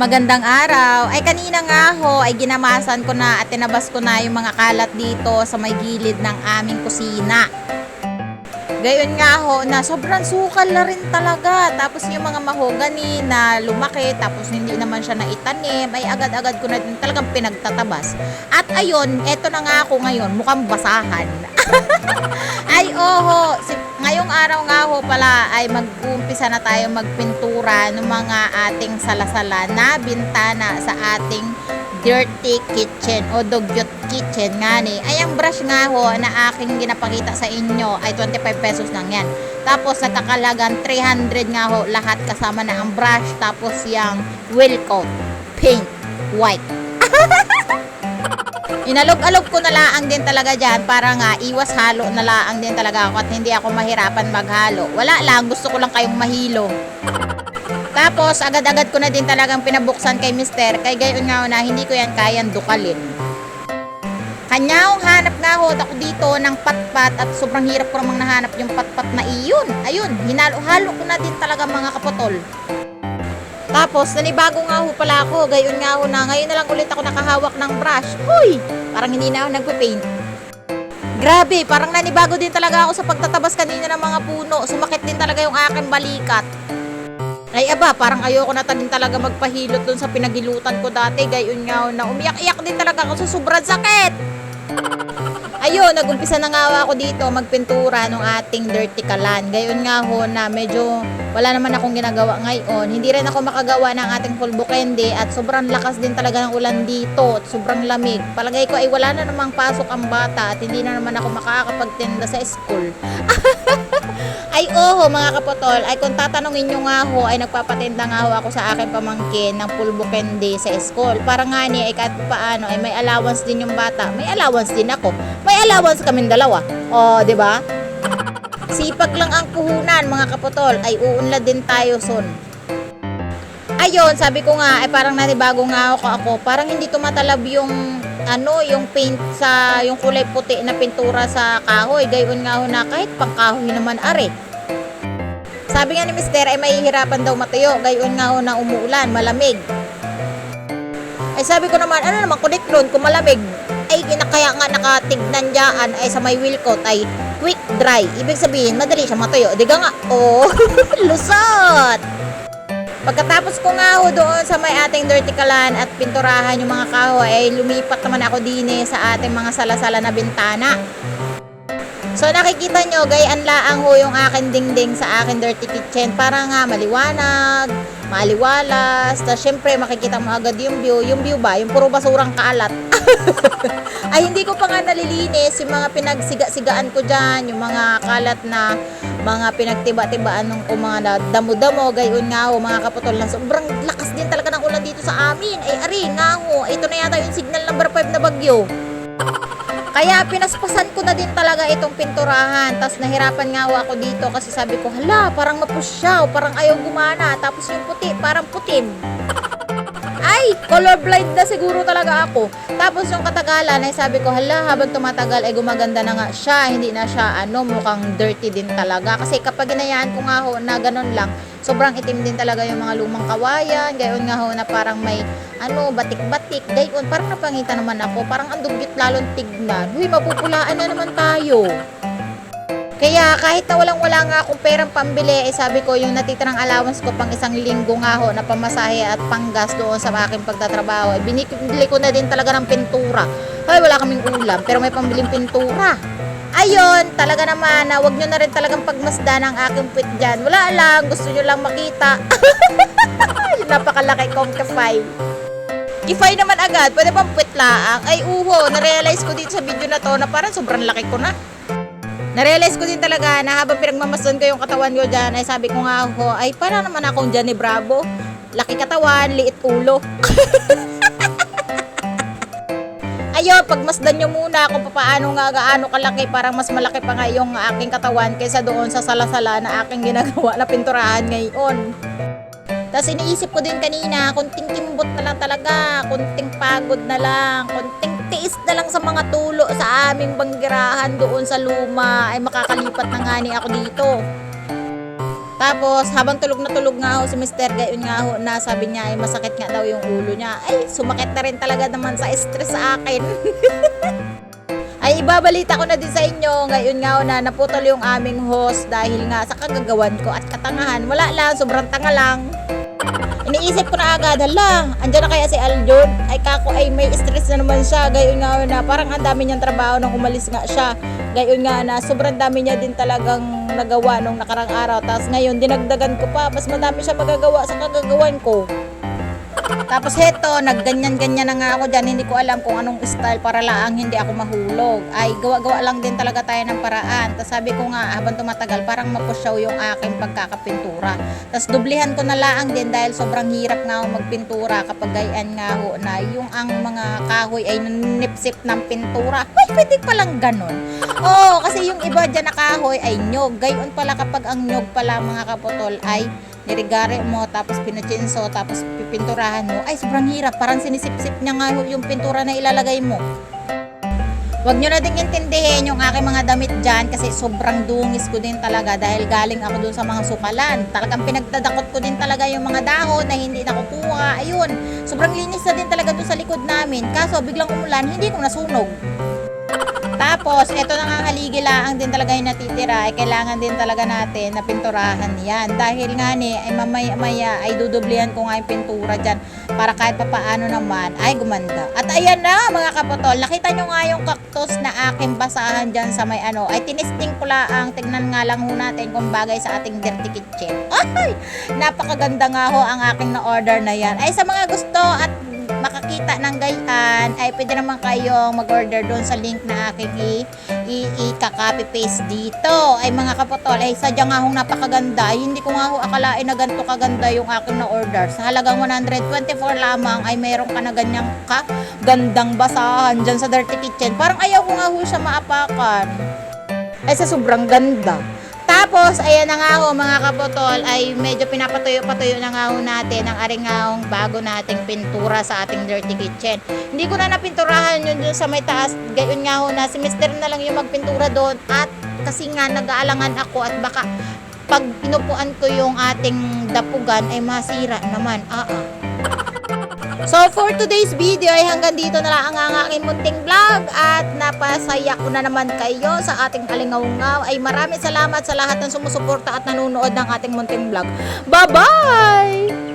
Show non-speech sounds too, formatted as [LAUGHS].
Magandang araw. Ay kanina nga ho, ay ginamasan ko na at tinabas ko na yung mga kalat dito sa may gilid ng aming kusina. Gayon nga ho, na sobrang sukal na rin talaga. Tapos yung mga mahogani na lumaki, tapos hindi naman siya naitanim, ay agad-agad ko na din talagang pinagtatabas. At ayun, eto na nga ako ngayon, mukhang basahan. [LAUGHS] ay oho, si, ngayong araw nga ho pala ay mag-umpisa na tayo magpintura ng mga ating salasala na bintana sa ating dirty kitchen o dugyot kitchen nga ni. Ay ang brush nga ho na aking ginapakita sa inyo ay 25 pesos lang yan. Tapos nagkakalagan 300 nga ho lahat kasama na ang brush tapos yung wheel coat, paint, white. [LAUGHS] Inalog-alog ko na laang din talaga dyan para nga iwas halo na laang din talaga ako at hindi ako mahirapan maghalo. Wala lang, gusto ko lang kayong mahilo. Tapos, agad-agad ko na din talagang pinabuksan kay mister. Kay gayon nga na hindi ko yan kayang dukalin. Kanyaong hanap nga ho ako dito ng patpat at sobrang hirap ko namang nahanap yung patpat na iyon. Ayun, hinalo-halo ko na din talaga mga kapotol. Tapos, nanibago nga ho pala ako. Gayon nga ho na. Ngayon na lang ulit ako nakahawak ng brush. Huy! Parang hindi na ako nagpe-paint. Grabe, parang nanibago din talaga ako sa pagtatabas kanina ng mga puno. Sumakit din talaga yung aking balikat. Ay aba, parang ayoko na din talaga magpahilot dun sa pinagilutan ko dati. Gayon nga na umiyak-iyak din talaga ako sa sobrang sakit. Ayun, nagumpisa na nga ako dito magpintura ng ating dirty kalan. Gayon nga ho na medyo wala naman akong ginagawa ngayon. Hindi rin ako makagawa ng ating pulbo candy at sobrang lakas din talaga ng ulan dito at sobrang lamig. Palagay ko ay wala na namang pasok ang bata at hindi na naman ako makakapagtinda sa school. Ay oho mga kapotol, ay kung tatanungin nyo nga ho, ay nagpapatinda nga ho ako sa aking pamangkin ng pulbo candy sa school. Para nga ni, ay kahit paano, ay may allowance din yung bata. May allowance din ako. May allowance kaming dalawa. O, di ba? Sipag lang ang puhunan mga kapotol, ay uunlad din tayo son. Ayun, sabi ko nga, ay parang nanibago nga ako ako. Parang hindi tumatalab yung ano, yung paint sa yung kulay puti na pintura sa kahoy. Gayon nga ho na kahit pang kahoy naman are. Sabi nga ni Mister ay mahihirapan daw matuyo. Gayon nga ho na umuulan, malamig. Ay sabi ko naman, ano naman kunik nun kung malamig? Ay kaya nga nakatignan dyan ay sa may wheel coat ay quick dry. Ibig sabihin, madali siya matuyo. Di ka nga, oh, [LAUGHS] lusot! Pagkatapos ko nga ho doon sa may ating dirty kalan at pinturahan yung mga kahoy, ay lumipat naman ako din eh sa ating mga salasala na bintana. So nakikita nyo, gayaan laang ho yung akin dingding sa akin dirty kitchen para nga maliwanag, maliwalas, tapos syempre makikita mo agad yung view. Yung view ba? Yung puro basurang kalat. Ay hindi ko pa nga nalilinis yung mga pinagsiga-sigaan ko dyan, yung mga kalat na mga pinagtiba-tibaan ng kung mga damo-damo, gayon nga ho, mga kaputol na sobrang lakas din talaga ng ulan dito sa amin. Ay ari nga ho, ito na yata yung signal number 5 na bagyo. Kaya pinaspasan ko na din talaga itong pinturahan. Tapos nahirapan nga ako dito kasi sabi ko, hala, parang mapusyaw, parang ayaw gumana. Tapos yung puti, parang putim. Ay, colorblind na siguro talaga ako. Tapos yung katagalan ay sabi ko, hala, habang tumatagal ay gumaganda na nga siya. Hindi na siya, ano, mukhang dirty din talaga. Kasi kapag ginayaan ko nga ho na ganun lang, sobrang itim din talaga yung mga lumang kawayan. Gayon nga ho na parang may, ano, batik-batik. Gayon, parang napangita naman ako. Parang ang dugyot lalong tignan. Huy, mapupulaan na naman tayo. Kaya kahit na walang wala nga akong perang pambili, eh sabi ko yung natitirang allowance ko pang isang linggo nga ho na pamasahe at panggas doon sa aking pagtatrabaho, eh, binibili ko na din talaga ng pintura. Hoy, wala kaming ulam, pero may pambiling pintura. Ayun, talaga naman na wag nyo na rin talagang pagmasdan ang aking puwit dyan. Wala lang, gusto nyo lang makita. [LAUGHS] yung napakalaki kong kafay. Kifay naman agad, pwede bang puwit laang? Ay uho, na-realize ko dito sa video na to na parang sobrang laki ko na. Narealize ko din talaga na habang pinagmamasdan ko yung katawan ko dyan, ay sabi ko nga ako, ay para naman akong Johnny Bravo. Laki katawan, liit ulo. [LAUGHS] Ayun, pagmasdan nyo muna kung paano nga gaano kalaki, parang mas malaki pa nga yung aking katawan kaysa doon sa salasala na aking ginagawa na pinturahan ngayon. Tapos iniisip ko din kanina, kunting kimbot na lang talaga, kunting pagod na lang, kunting tiis na lang sa mga tulo sa aming banggirahan doon sa luma, ay makakalipat na nga ni ako dito. Tapos, habang tulog na tulog nga ho si Mr. Gayon nga ho, na sabi niya ay masakit nga daw yung ulo niya. Ay, sumakit na rin talaga naman sa stress sa akin. [LAUGHS] ay, ibabalita ko na din sa inyo. Ngayon nga ho na naputol yung aming host dahil nga sa kagagawan ko at katangahan. Wala lang, sobrang tanga lang. Iniisip ko na agad, hala, andyan na kaya si Aljon? Ay kako ay may stress na naman siya. Gayon nga na parang ang dami niyang trabaho nung umalis nga siya. Gayon nga na sobrang dami niya din talagang nagawa nung nakarang araw. Tapos ngayon dinagdagan ko pa, mas madami siya magagawa sa kagagawan ko. Tapos heto, nagganyan-ganyan na nga ako dyan. Hindi ko alam kung anong style para laang hindi ako mahulog. Ay, gawa-gawa lang din talaga tayo ng paraan. Tapos sabi ko nga, habang tumatagal, parang mapusyaw yung aking pagkakapintura. Tapos dublihan ko na laang din dahil sobrang hirap nga ako magpintura kapag gayaan nga ho na yung ang mga kahoy ay nanipsip ng pintura. Ay, pwede palang ganun. Oo, kasi yung iba dyan na kahoy ay nyog. Gayon pala kapag ang nyog pala mga kaputol ay nirigare mo tapos pinachinso tapos pipinturahan mo ay sobrang hirap parang sinisip-sip niya nga yung pintura na ilalagay mo Huwag nyo na din intindihin yung aking mga damit dyan kasi sobrang dungis ko din talaga dahil galing ako dun sa mga sukalan. Talagang pinagdadakot ko din talaga yung mga dahon na hindi nakukuha. Ayun, sobrang linis na din talaga dun sa likod namin. Kaso biglang umulan, hindi ko nasunog. Tapos, eto na nga haligi lang din talaga yung natitira. Ay kailangan din talaga natin na pinturahan yan. Dahil nga ni, ay mamaya-maya ay dudublihan ko nga yung pintura dyan para kahit papaano naman ay gumanda. At ayan na mga kapotol, nakita nyo nga yung cactus na aking basahan dyan sa may ano. Ay tinisting ko lang, tignan nga lang ho natin kung bagay sa ating dirty kitchen. Ay, napakaganda nga ho ang aking na-order na yan. Ay sa mga gusto at makakita ng gayan ay pwede naman kayong mag-order doon sa link na aking i-copy paste dito. Ay mga kapotol ay sadya nga hong napakaganda. Ay, hindi ko nga ho akalain na ganito kaganda yung aking na order sa halagang 124 lamang ay meron ka na ganyang ka gandang basahan dyan sa dirty kitchen. Parang ayaw ko nga ho siya maapakan. Ay sa sobrang ganda tapos, ayan na nga ho mga kapotol, ay medyo pinapatuyo-patuyo na nga ho natin ang aring nga hong bago nating pintura sa ating dirty kitchen. Hindi ko na napinturahan yun dun sa may taas. Gayon nga ho na si Mr. na lang yung magpintura doon at kasi nga nag-aalangan ako at baka pag pinupuan ko yung ating dapugan ay masira naman. Ah, ah. So for today's video ay hanggang dito na lang ang aking munting vlog at napasaya ko na naman kayo sa ating kalingaw-ngaw ay maraming salamat sa lahat ng sumusuporta at nanonood ng ating munting vlog. Bye-bye!